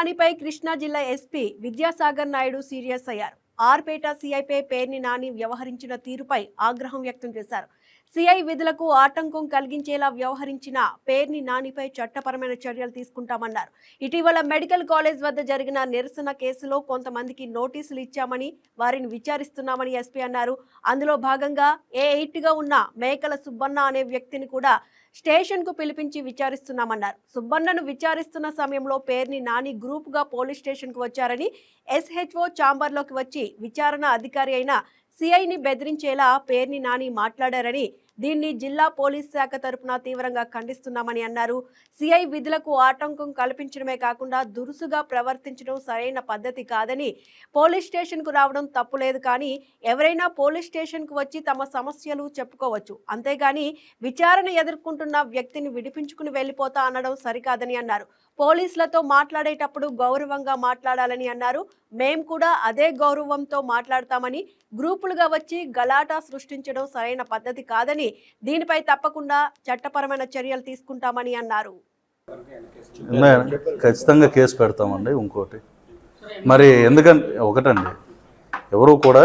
నానిపై కృష్ణా జిల్లా SP Vidyasagar Naidu serious అయ్యారు. ఆర్పేట సీఐపై పేర్ని నాని వ్యవహరించిన తీరుపై ఆగ్రహం వ్యక్తం చేశారు. సిఐ విధులకు ఆటంకం కలిగించేలా వ్యవహరించిన పేర్ని నానిపై చట్టపరమైన చర్యలు తీసుకుంటామన్నారు. ఇటీవల మెడికల్ కాలేజ్ వద్ద జరిగిన నిరసన కేసులో కొంతమందికి నోటీసులు ఇచ్చామని వారిని విచారిస్తున్నామని ఎస్పీ అన్నారు. అందులో భాగంగా ఏ ఎయిట్గా ఉన్న మేకల సుబ్బన్న అనే వ్యక్తిని కూడా స్టేషన్కు పిలిపించి విచారిస్తున్నామన్నారు. సుబ్బన్నను విచారిస్తున్న సమయంలో పేర్ని నాని గ్రూప్గా పోలీస్ స్టేషన్కు వచ్చారని ఎస్హెచ్ఓ చాంబర్లోకి వచ్చి విచారణ అధికారి అయిన సిఐని బెదిరించేలా పేర్ని నాని మాట్లాడారని దీన్ని జిల్లా పోలీస్ శాఖ తరపున తీవ్రంగా ఖండిస్తున్నామని అన్నారు. సిఐ విధులకు ఆటంకం కల్పించడమే కాకుండా దురుసుగా ప్రవర్తించడం సరైన పద్ధతి కాదని పోలీస్ స్టేషన్కు రావడం తప్పులేదు కానీ ఎవరైనా పోలీస్ స్టేషన్కు వచ్చి తమ సమస్యలు చెప్పుకోవచ్చు. అంతేగాని విచారణ ఎదుర్కొంటున్న వ్యక్తిని విడిపించుకుని వెళ్ళిపోతా అనడం సరికాదని అన్నారు. పోలీసులతో మాట్లాడేటప్పుడు గౌరవంగా మాట్లాడాలని అన్నారు. మేం కూడా అదే గౌరవంతో మాట్లాడతామని గ్రూపులుగా వచ్చి గలాటా సృష్టించడం సరైన పద్ధతి కాదని దీనిపై తప్పకుండా చట్టపరమైన చర్యలు తీసుకుంటామని అన్నారు. ఖచ్చితంగా కేసు పెడతామండి ఇంకోటి. మరి ఎందుకంటే ఒకటండి ఎవరు కూడా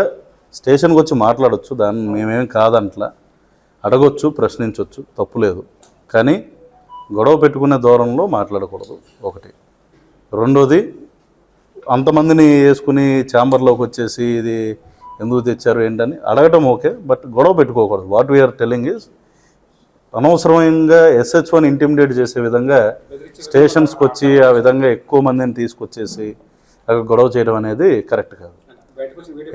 స్టేషన్కి వచ్చి మాట్లాడచ్చు దాన్ని మేమేం కాదంట్లా. అడగొచ్చు ప్రశ్నించవచ్చు తప్పు లేదు. కానీ గొడవ పెట్టుకునే దూరంలో మాట్లాడకూడదు. ఒకటి. రెండోది అంతమందిని వేసుకుని ఛాంబర్లోకి వచ్చేసి ఇది ఎందుకు తెచ్చారు ఏంటని అడగటం ఓకే బట్ గొడవ పెట్టుకోకూడదు. వాట్ వీఆర్ టెల్లింగ్ ఈజ్ అనవసరంగా ఎస్హెచ్ఓని ఇంటిమిడేట్ చేసే విధంగా స్టేషన్స్కి వచ్చి ఆ విధంగా ఎక్కువ మందిని తీసుకొచ్చేసి అక్కడ గొడవ చేయడం అనేది కరెక్ట్ కాదు.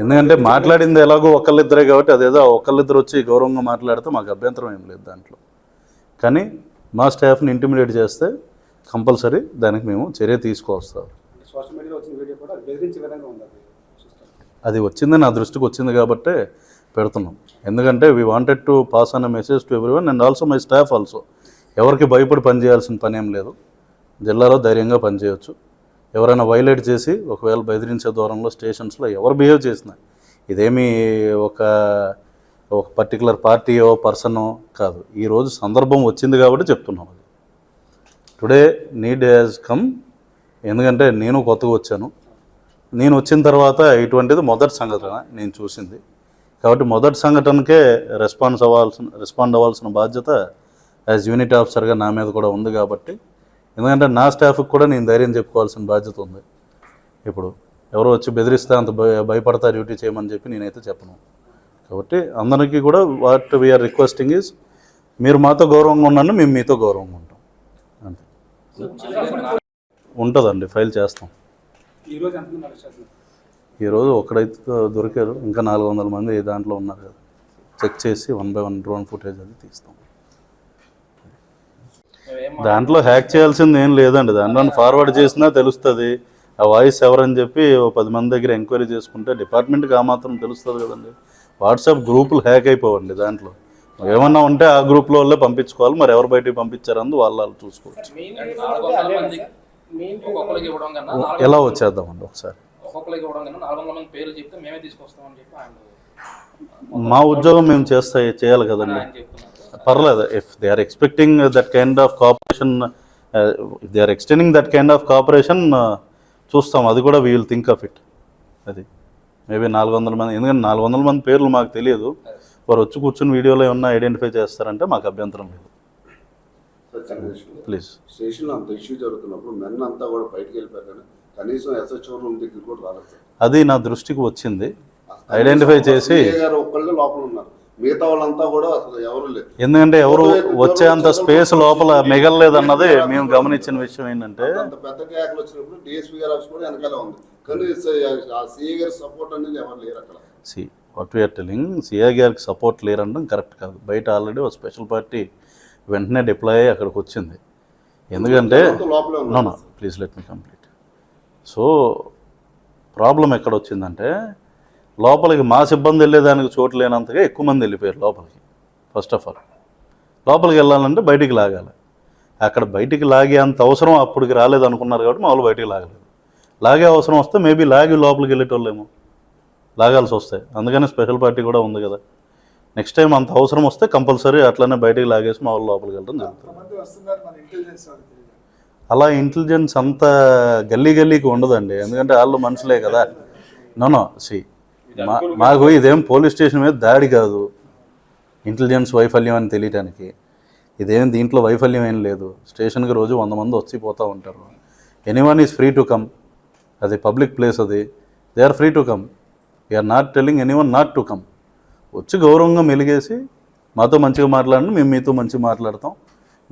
ఎందుకంటే మాట్లాడింది ఎలాగో ఒకళ్ళిద్దరే కాబట్టి అదేదో ఒకళ్ళిద్దరు వచ్చి గౌరవంగా మాట్లాడితే మాకు అభ్యంతరం ఏం లేదు దాంట్లో. కానీ మా స్టాఫ్ని ఇంటిమిడేట్ చేస్తే కంపల్సరీ దానికి మేము చర్య తీసుకొస్తాం అది. వచ్చింది నా దృష్టికి వచ్చింది కాబట్టే పెడుతున్నాం. ఎందుకంటే we wanted to pass an message to everyone and also my staff also ఎవరికి భయపడి పని చేయాల్సిన పని ఏం లేదు. జిల్లాలో ధైర్యంగా పనిచేయవచ్చు ఎవరైనా వైలేట్ చేసి ఒకవేళ బెదిరించే దూరంలో స్టేషన్స్లో ఎవరు బిహేవ్ చేసినా ఇదేమీ ఒక ఒక పర్టికులర్ పార్టీయో పర్సనో కాదు. ఈరోజు సందర్భం వచ్చింది కాబట్టి చెప్తున్నాం అది. టుడే నీడ్ హ్యాజ్ కమ్ ఎందుకంటే నేను కొత్తగా వచ్చాను. నేను వచ్చిన తర్వాత ఇటువంటిది మొదటి సంఘటన నేను చూసింది. కాబట్టి మొదటి సంఘటనకే రెస్పాన్స్ అవ్వాల్సిన రెస్పాండ్ అవ్వాల్సిన బాధ్యత యాజ్ యూనిట్ ఆఫీసర్గా నా మీద కూడా ఉంది కాబట్టి. ఎందుకంటే నా స్టాఫ్కి కూడా నేను ధైర్యం చెప్పుకోవాల్సిన బాధ్యత ఉంది. ఇప్పుడు ఎవరో వచ్చి బెదిరిస్తే అంత భయ భయపడతా డ్యూటీ చేయమని చెప్పి నేనైతే చెప్పను. కాబట్టి అందరికీ కూడా వాట్ వీఆర్ రిక్వెస్టింగ్ ఈజ్ మీరు మాతో గౌరవంగా ఉన్నాను మేము మీతో గౌరవంగా ఉంటాం. అంతే. ఉంటుందండి ఫైల్ చేస్తాం. ఈరోజు ఒక్కడైతే దొరికారు ఇంకా నాలుగు వందల మంది దాంట్లో ఉన్నారు కదా. చెక్ చేసి one by one drone footage అది తీస్తాం. దాంట్లో హ్యాక్ చేయాల్సింది ఏం లేదండి దాంట్లో ఫార్వర్డ్ చేసినా తెలుస్తుంది. ఆ వాయిస్ ఎవరని చెప్పి ఓ పది మంది దగ్గర ఎంక్వైరీ చేసుకుంటే డిపార్ట్మెంట్కి ఆ మాత్రం తెలుస్తుంది కదండి. వాట్సాప్ గ్రూపులు హ్యాక్ అయిపోవండి దాంట్లో. ఏమన్నా ఉంటే ఆ గ్రూప్లో వాళ్ళే పంపించుకోవాలి. మరి ఎవరు బయటికి పంపించారందు వాళ్ళు వాళ్ళు చూసుకోవచ్చు. ఎలా వచ్చేద్దామండి ఒకసారి? మా ఉద్యోగం మేము చేస్తా చేయాలి కదండి. పర్లేదు. If they are expecting that kind of cooperation if they are extending that kind of cooperation చూస్తాం. అది కూడా we will think of it అది. మేబీ నాలుగు వందల మంది ఎందుకంటే నాలుగు వందల మంది పేర్లు మాకు తెలియదు. వారు వచ్చి కూర్చుని వీడియోలో ఏమన్నా ఐడెంటిఫై చేస్తారంటే మాకు అభ్యంతరం లేదు. ప్లీజ్. స్టేషన్లో అంత ఇష్యూ జరుగుతున్నప్పుడు మెన్ అంతా కూడా బయటికి వెళ్ళిపోయారు కానీ కనీసం ఎస్హెచ్ఓ రూమ్ దగ్గర కూడా రాలేదు. అది నా దృష్టికి వచ్చింది. ఐడెంటిఫై చేసి ఒక్కళ్ళే లోపల ఉన్నారు. మిగతా వాళ్ళంతా కూడా అసలు ఎవరు లేదు ఎందుకంటే ఎవరు వచ్చేంత స్పేస్ లోపల మిగలలేదన్నది మేము గమనించిన విషయం ఏంటంటే అంత పెద్ద వచ్చినప్పుడు డిఎస్పీ గారి కూడా వెనకాల ఉంది. కానీ స- ఆ సిఏ గారి సపోర్ట్ అనేది ఎవరు లేరు అక్కడ. See what we are telling CI గారికి సపోర్ట్ లేరనడం కరెక్ట్ కాదు. బయట ఆల్రెడీ ఒక స్పెషల్ పార్టీ వెంటనే డిప్లాయ్ అయ్యి అక్కడికి వచ్చింది. ఎందుకంటే please let me complete so problem ఎక్కడ వచ్చిందంటే లోపలికి మా సిబ్బంది వెళ్ళేదానికి చోటు లేనంతగా ఎక్కువ మంది వెళ్ళిపోయారు లోపలికి ఫస్ట్ ఆఫ్ ఆల్ లోపలికి వెళ్ళాలంటే బయటికి లాగాలి. అక్కడ బయటికి లాగే అంత అవసరం అప్పటికి రాలేదు అనుకున్నారు కాబట్టి మా వాళ్ళు బయటికి లాగలేదు. లాగే అవసరం వస్తే మేబీ లాగి లోపలికి వెళ్ళేటోళ్ళేమో. లాగాల్సి వస్తాయి. అందుకని స్పెషల్ పార్టీ కూడా ఉంది కదా. నెక్స్ట్ టైం అంత అవసరం వస్తే కంపల్సరీ అట్లనే బయటికి లాగేసి మా వాళ్ళు లోపలికి వెళ్ళడం జరుగుతుంది. అలా ఇంటెలిజెన్స్ అంత గల్లీ గల్లీకి ఉండదండి. ఎందుకంటే వాళ్ళు మనుషులే కదా. నోనో సి మాకు ఇదేం పోలీస్ స్టేషన్ మీద దాడి కాదు. ఇంటెలిజెన్స్ వైఫల్యం అని తెలియటానికి ఇదేం దీంట్లో వైఫల్యం ఏం లేదు. స్టేషన్కి రోజు వంద మంది వచ్చి పోతూ ఉంటారు. Anyone is free to come అది పబ్లిక్ ప్లేస్ అది. They are free to come are not telling anyone not to come వచ్చి గౌరవంగా మెలిగేసి మాతో మంచిగా మాట్లాడండి మేము మీతో మంచిగా మాట్లాడతాం.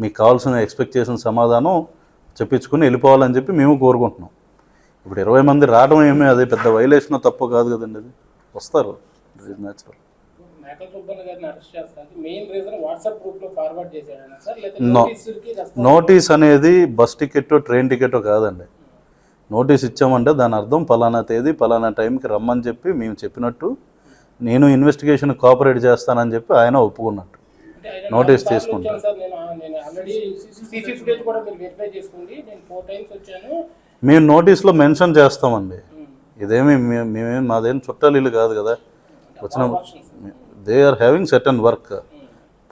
మీకు కావాల్సిన ఎక్స్పెక్ట్ చేసిన సమాధానం చెప్పించుకుని వెళ్ళిపోవాలని చెప్పి మేము కోరుకుంటున్నాం. ఇప్పుడు ఇరవై మంది రావడం ఏమీ? అదే పెద్ద వైలేషన్ తప్పు కాదు కదండి అది. వస్తారు. It is natural response notice అనేది బస్ టికెట్ ట్రైన్ టికెట్ కాదండి. నోటీస్ ఇచ్చామంటే దాని అర్థం పలానా తేదీ పలానా టైంకి రమ్మని చెప్పి మేము చెప్పినట్టు నేను ఇన్వెస్టిగేషన్ కోఆపరేట్ చేస్తానని చెప్పి ఆయన ఒప్పుకున్నట్టు. నోటీస్ నాలుగు సార్లు తీసుకుంటా. వచ్చాను సార్ నేను నేను ఆల్రెడీ సీసీ ఫుటేజ్ కూడా మీరు వెరిఫై చేసుకోండి నేను ఫోర్ టైమ్స్ వచ్చాను. మేము నోటీస్లో మెన్షన్ చేస్తామండి. ఇదేమి మే- మేమేం మాదేం చుట్టాలు ఇల్లు కాదు. కదా వచ్చిన they are having certain work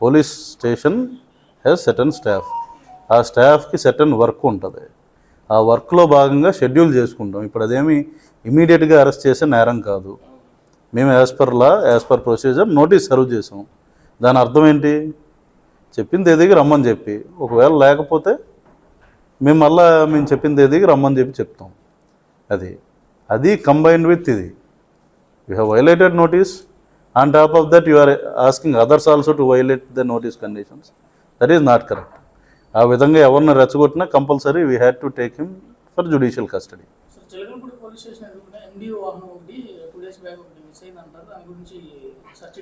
police station has certain staff ఆ స్టాఫ్కి సెటన్ వర్క్ ఉంటుంది. ఆ వర్క్లో భాగంగా షెడ్యూల్ చేసుకుంటాం. ఇప్పుడు అదేమి ఇమీడియట్గా అరెస్ట్ చేసే నేరం కాదు. మేము as per law as per procedure notice serve చేసాం. దాని అర్థం ఏంటి? చెప్పిన తేదీకి రమ్మని చెప్పి. ఒకవేళ లేకపోతే మేము మళ్ళా మేము చెప్పిన తేదీకి రమ్మని చెప్పి చెప్తాం. అది అది కంబైన్డ్ విత్ ఇది. You have violated notice on top of that you are asking others also to violate the notice conditions that is not correct ఆ విధంగా ఎవరిని రెచ్చగొట్టినా compulsory we had to take him for judicial custody sir